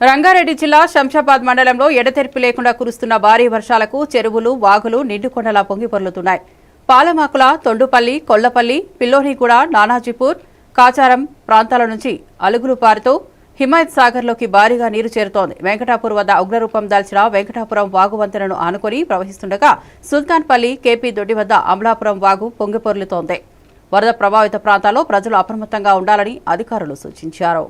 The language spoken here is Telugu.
రంగారెడ్డి జిల్లా శంషాబాద్ మండలంలో ఎడతెరిపి లేకుండా కురుస్తున్న భారీ వర్షాలకు చెరువులు వాగులు నిండుకొండలా పొంగిపొర్లుతున్నాయి పాలమాకుల తొండుపల్లి కొల్లపల్లి పిల్లోనిగూడ నానాజీపూర్ కాచారం ప్రాంతాల నుంచి అలుగులు పారుతూ హిమాయత్ సాగర్లోకి భారీగా నీరు చేరుతోంది. వెంకటాపూర్ వద్ద ఉగ్రరూపం దాల్చిన వెంకటాపురం వాగు వంతెనను ఆనుకొని ప్రవహిస్తుండగా సుల్తాన్పల్లి కేపీ దొడ్డి వద్ద అమలాపురం వాగు పొంగిపొర్లుతోంది వరద ప్రభావిత ప్రాంతాల్లో ప్రజలు అప్రమత్తంగా ఉండాలని అధికారులు సూచించారు.